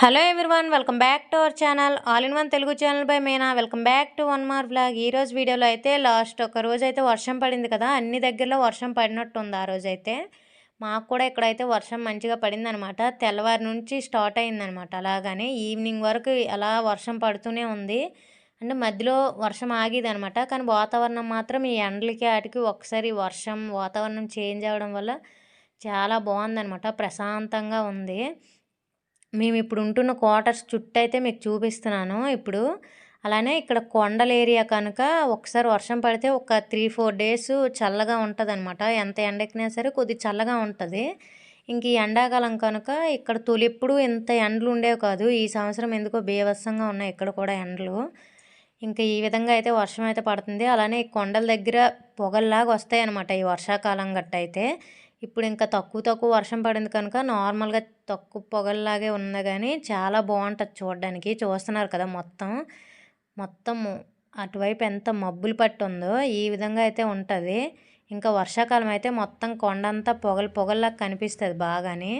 Hello everyone welcome back to our channel all in one Telugu channel by Meena welcome back to one more blog ఈ రోజు వీడియోలో అయితే last ఒక రోజు అయితే వర్షం పడింది కదా. అన్ని దగ్గరలో వర్షం పడినట్టు ఉంది ఆ రోజు అయితే. మాకు కూడా ఇక్కడైతే వర్షం మంచిగా పడిందనమాట తెల్లవారి నుంచి స్టార్ట్ అయిందనమాట. అలాగనే ఈవినింగ్ వరకు అలా వర్షం పడుతూనే ఉంది. అంటే మధ్యలో వర్షం ఆగేది అనమాట కానీ వాతావరణం మాత్రం ఈ ఎండలకి వాటికి ఒకసారి వర్షం వాతావరణం చేంజ్ అవ్వడం వల్ల చాలా బాగుందనమాట. ప్రశాంతంగా ఉంది. మేము ఇప్పుడు ఉంటున్న క్వార్టర్స్ చుట్టూ అయితే మీకు చూపిస్తున్నాను. ఇప్పుడు అలానే ఇక్కడ కొండల ఏరియా కనుక ఒకసారి వర్షం పడితే ఒక త్రీ ఫోర్ డేస్ చల్లగా ఉంటుంది అనమాట ఎంత ఎండెక్కినా సరే కొద్ది చల్లగా ఉంటుంది. ఇంక ఈ ఎండాకాలం కనుక ఇక్కడ తొలిప్పుడు ఇంత ఎండలు ఉండేవి కాదు. ఈ సంవత్సరం ఎందుకో బీభత్సంగా ఉన్నాయి ఇక్కడ కూడా ఎండలు. ఇంకా ఈ విధంగా అయితే వర్షం అయితే పడుతుంది. అలానే ఈ కొండల దగ్గర పొగల్లాగా వస్తాయి అనమాట ఈ వర్షాకాలం గట్ట అయితే ఇప్పుడు ఇంకా తక్కువ తక్కువ వర్షం పడింది కనుక నార్మల్గా తక్కువ పొగల్లాగే ఉంది కానీ చాలా బాగుంటుంది చూడడానికి. చూస్తున్నారు కదా మొత్తం. మొత్తం అటువైపు ఎంత మబ్బులు పట్టి ఉందో ఈ విధంగా అయితే ఉంటుంది. ఇంకా వర్షాకాలం అయితే మొత్తం కొండంతా పొగలు పొగల్లాగా కనిపిస్తుంది బాగానే.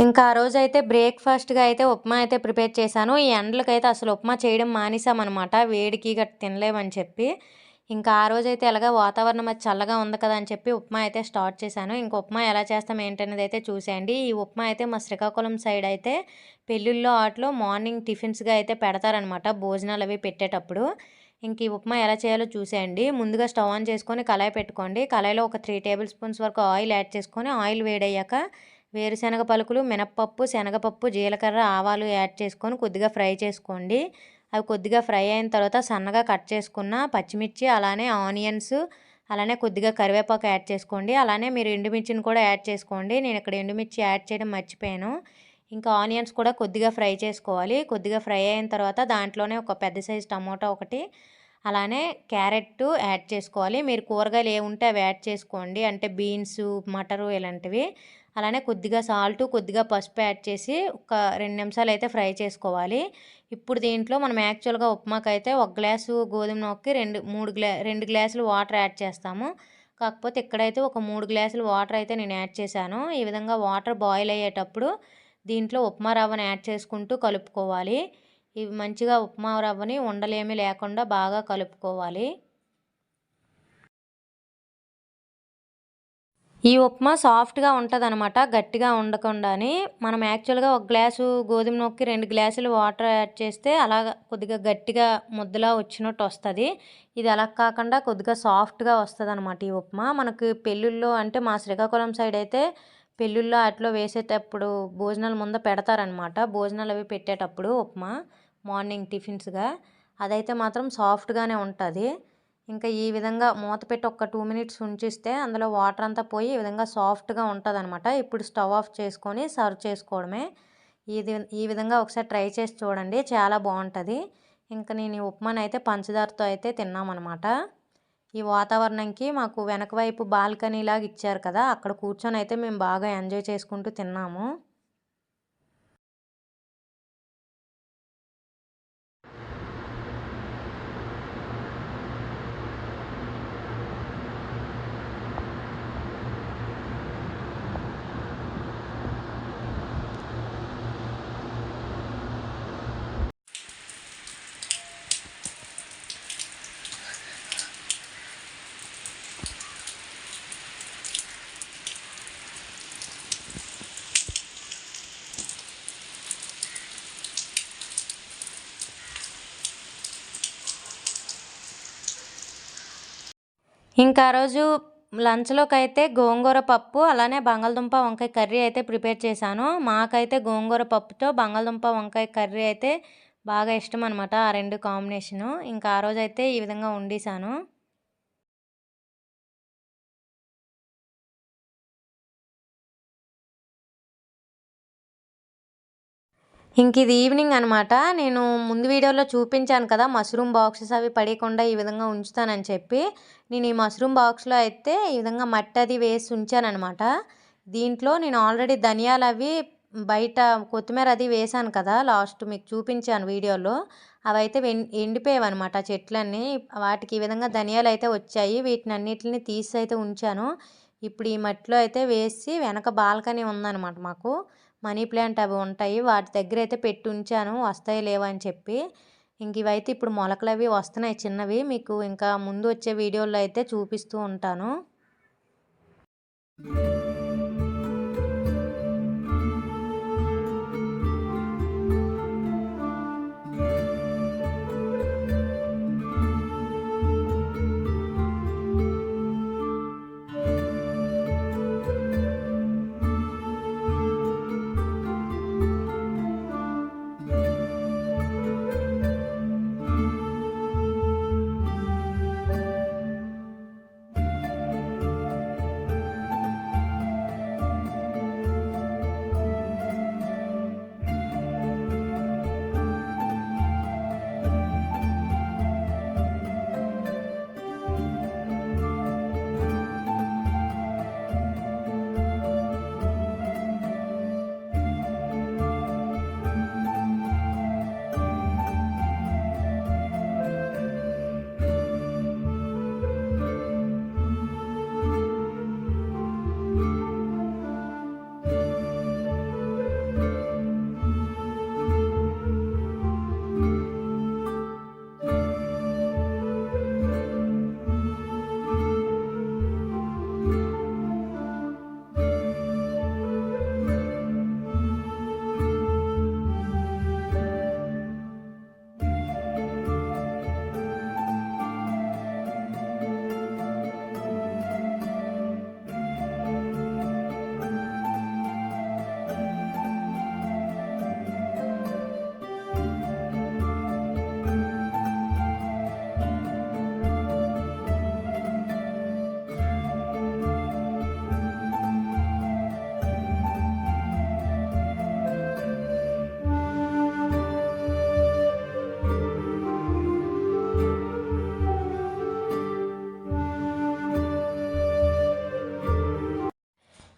ఇంకా ఆ రోజు అయితే బ్రేక్ఫాస్ట్గా అయితే ఉప్మా అయితే ప్రిపేర్ చేశాను. ఈ ఎండలకైతే అసలు ఉప్మా చేయడం మానేసామన్నమాట. వేడికి గట్టి తినలేమని చెప్పి. ఇంకా ఆ రోజు అయితే ఎలాగ వాతావరణం అది చల్లగా ఉంది కదా అని చెప్పి ఉప్మా అయితే స్టార్ట్ చేశాను. ఇంక ఉప్మా ఎలా చేస్తాం ఏంటనేది అయితే చూసేయండి. ఈ ఉప్మా అయితే మా శ్రీకాకుళం సైడ్ అయితే పెళ్ళిళ్ళలో ఆటలో మార్నింగ్ టిఫిన్స్గా అయితే పెడతారనమాట భోజనాలు అవి పెట్టేటప్పుడు. ఇంక ఈ ఉప్మా ఎలా చేయాలో చూసేయండి. ముందుగా స్టవ్ ఆన్ చేసుకొని కళాయి పెట్టుకోండి. కళాయిలో ఒక త్రీ టేబుల్ స్పూన్స్ వరకు ఆయిల్ యాడ్ చేసుకొని ఆయిల్ వేడయ్యాక వేరుశనగ పలుకులు మినప్పప్పు శనగపప్పు జీలకర్ర ఆవాలు యాడ్ చేసుకొని కొద్దిగా ఫ్రై చేసుకోండి. అవి కొద్దిగా ఫ్రై అయిన తర్వాత సన్నగా కట్ చేసుకున్న పచ్చిమిర్చి అలానే ఆనియన్స్ అలానే కొద్దిగా కరివేపాకు యాడ్ చేసుకోండి. అలానే మీరు ఎండుమిర్చిని కూడా యాడ్ చేసుకోండి. నేను ఇక్కడ ఎండుమిర్చి యాడ్ చేయడం మర్చిపోయాను. ఇంకా ఆనియన్స్ కూడా కొద్దిగా ఫ్రై చేసుకోవాలి. కొద్దిగా ఫ్రై అయిన తర్వాత దాంట్లోనే ఒక పెద్ద సైజు టమోటా ఒకటి అలానే క్యారెట్ యాడ్ చేసుకోవాలి. మీరు కూరగాయలు ఏ ఉంటే అవి యాడ్ చేసుకోండి. అంటే బీన్స్ మటరు ఇలాంటివి. అలానే కొద్దిగా సాల్ట్ కొద్దిగా పసుపు యాడ్ చేసి ఒక రెండు నిమిషాలు అయితే ఫ్రై చేసుకోవాలి. ఇప్పుడు దీంట్లో మనం యాక్చువల్గా ఉప్మాకి అయితే ఒక గ్లాసు గోధుమ నొక్కి రెండు మూడు గ్లా రెండు గ్లాసులు వాటర్ యాడ్ చేస్తాము. కాకపోతే ఇక్కడైతే ఒక మూడు గ్లాసులు వాటర్ అయితే నేను యాడ్ చేశాను. ఈ విధంగా వాటర్ బాయిల్ అయ్యేటప్పుడు దీంట్లో ఉప్మా రవ్వని యాడ్ చేసుకుంటూ కలుపుకోవాలి. ఇవి మంచిగా ఉప్మా రవ్వని ఉండలేమి లేకుండా బాగా కలుపుకోవాలి. ఈ ఉప్మా సాఫ్ట్గా ఉంటుంది అనమాట గట్టిగా ఉండకుండాని. మనం యాక్చువల్గా ఒక గ్లాసు గోధుమ నొక్కి రెండు గ్లాసులు వాటర్ యాడ్ చేస్తే అలా కొద్దిగా గట్టిగా ముద్దలా వచ్చినట్టు వస్తుంది. ఇది అలా కాకుండా కొద్దిగా సాఫ్ట్గా వస్తుంది అనమాట ఈ ఉప్మా. మనకు పెళ్ళిళ్ళలో అంటే మా శ్రీకాకుళం సైడ్ అయితే పెళ్ళిళ్ళలో అట్లో వేసేటప్పుడు భోజనాలు ముందు పెడతారనమాట. భోజనాలు అవి పెట్టేటప్పుడు ఉప్మా మార్నింగ్ టిఫిన్స్గా. అదైతే మాత్రం సాఫ్ట్గానే ఉంటుంది. ఇంకా ఈ విధంగా మూత పెట్టి ఒక టూ మినిట్స్ ఉంచిస్తే అందులో వాటర్ అంతా పోయి ఈ విధంగా సాఫ్ట్గా ఉంటుంది అనమాట ఇప్పుడు స్టవ్ ఆఫ్ చేసుకొని సర్వ్ చేసుకోవడమే. ఇది ఈ విధంగా ఒకసారి ట్రై చేసి చూడండి. చాలా బాగుంటుంది. ఇంకా నేను ఈ ఉప్మాని అయితే పంచదారతో అయితే తిన్నామన్నమాట. ఈ వాతావరణంకి మాకు వెనక వైపు బాల్కనీ లాగా ఇచ్చారు కదా అక్కడ కూర్చొని అయితే మేము బాగా ఎంజాయ్ చేసుకుంటూ తిన్నాము. ఇంకా ఆ రోజు లంచ్లోకి అయితే గోంగూర పప్పు అలానే బంగాళదుంప వంకాయ కర్రీ అయితే ప్రిపేర్ చేశాను. మాకైతే గోంగూర పప్పుతో బంగాళదుంప వంకాయ కర్రీ అయితే బాగా ఇష్టం అనమాట ఆ రెండు కాంబినేషను. ఇంకా ఆ రోజు అయితే ఈ విధంగా వండేసాను ఇంక ఇది ఈవినింగ్ అనమాట నేను ముందు వీడియోలో చూపించాను కదా మష్రూమ్ బాక్సెస్ అవి పడేయకుండా ఈ విధంగా ఉంచుతానని చెప్పి. నేను ఈ మష్రూమ్ బాక్స్లో అయితే ఈ విధంగా మట్టి అది వేసి ఉంచానమాట దీంట్లో నేను ఆల్రెడీ ధనియాలు అవి బయట కొత్తిమీర అది వేసాను కదా లాస్ట్ మీకు చూపించాను వీడియోలో. అవి అయితే ఎండిపోయావు అనమాట చెట్లన్నీ. వాటికి ఈ విధంగా ధనియాలు అయితే వచ్చాయి. వీటిని అన్నిటిని తీసి అయితే ఉంచాను. ఇప్పుడు ఈ మట్టిలో అయితే వేసి వెనక బాల్కనీ ఉందన్నమాట మాకు. మనీ ప్లాంట్ అవి ఉంటాయి. వాటి దగ్గర అయితే పెట్టి ఉంచాను. వస్తాయి లేవా అని చెప్పి. ఇంక ఇవైతే ఇప్పుడు మొలకలు అవి వస్తున్నాయి చిన్నవి. మీకు ఇంకా ముందు వచ్చే వీడియోలో అయితే చూపిస్తూ ఉంటాను.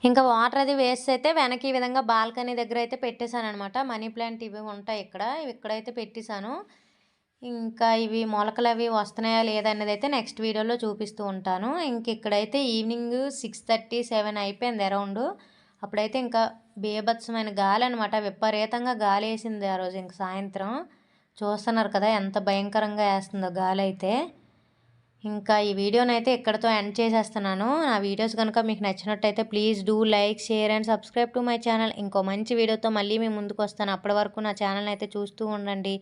ఇంకా వాటర్ అది వేస్ట్ అయితే వెనక్కి ఈ విధంగా బాల్కనీ దగ్గర అయితే పెట్టేశాను అనమాట మనీ ప్లాంట్ ఇవి ఉంటాయి ఇక్కడ. ఇక్కడైతే పెట్టేశాను. ఇంకా ఇవి మొలకలు అవి వస్తున్నాయా లేదనేది అయితే నెక్స్ట్ వీడియోలో చూపిస్తూ ఉంటాను. ఇంక ఇక్కడైతే ఈవినింగ్ సిక్స్ థర్టీ సెవెన్ అయిపోయింది అరౌండ్. అప్పుడైతే ఇంకా బీభత్సమైన గాలి అనమాట విపరీతంగా గాలి వేసింది ఆ రోజు ఇంక సాయంత్రం. చూస్తున్నారు కదా ఎంత భయంకరంగా వేస్తుందో గాలి అయితే. ఇంకా ఈ వీడియోని అయితే ఇక్కడతో ఎండ్ చేసేస్తున్నాను. నా వీడియోస్ కనుక మీకు నచ్చినట్టయితే please do like share and subscribe to my channel. ఇంకో మంచి వీడియోతో మళ్ళీ మీ ముందుకు వస్తాను. అప్పటి వరకు నా ఛానల్ అయితే చూస్తూ ఉండండి.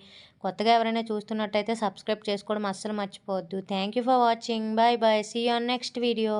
కొత్తగా ఎవరైనా చూస్తున్నట్టయితే సబ్స్క్రైబ్ చేసుకోవడం అస్సలు మర్చిపోవద్దు. Thank for watching bye bye see on next video